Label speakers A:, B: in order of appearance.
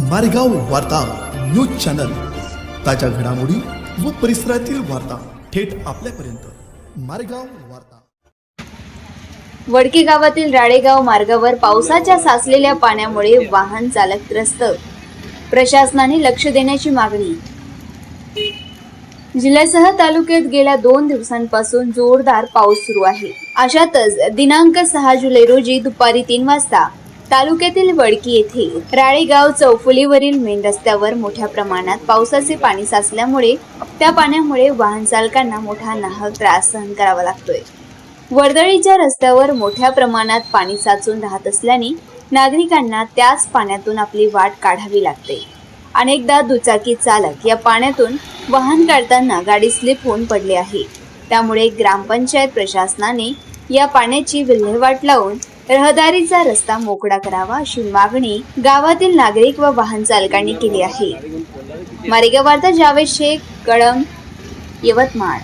A: मारेगाव वार्ता news channel. ताज्या घडामोडी व परिसरातील वार्ता थेट आपल्यापर्यंत. मारेगाव वार्ता.
B: वडकी गावातील राळेगाव मार्गावर पावसाच्या साचलेल्या पाण्यामुळे वाहन चालक त्रस्त प्रशासनाने लक्ष देण्याची मागणी. जिल्ह्यासह तालुक्यात गेल्या दोन दिवसांपासून जोरदार पाऊस सुरू आहे. अशातच दिनांक सहा जुलै रोजी दुपारी तीन वाजता तालुक्यातील वडकी येथे राळेगाव चौफुलीवरील मेन रस्त्यावर मोठ्या प्रमाणात पावसाचे पाणी साचल्यामुळे त्या पाण्यामुळे वाहन चालकांना मोठा नाहक त्रास सहन करावा लागतोय. वर्दळीच्या रस्त्यावर मोठ्या प्रमाणात पाणी साचून राहत असल्याने नागरिकांना त्याच पाण्यातून आपली वाट काढावी लागते. अनेकदा दुचाकी चालक या पाण्यातून वाहन काढताना गाडी स्लिप होऊन पडली आहे. त्यामुळे ग्रामपंचायत प्रशासनाने या पाण्याची विल्हेवाट लावून रहदारीचा रस्ता मोकळा करावा अशी मागणी गावातील नागरिक व वाहन चालकांनी केली आहे. मारेगाव वार्ता जावेद शेख कळम यवतमाळ.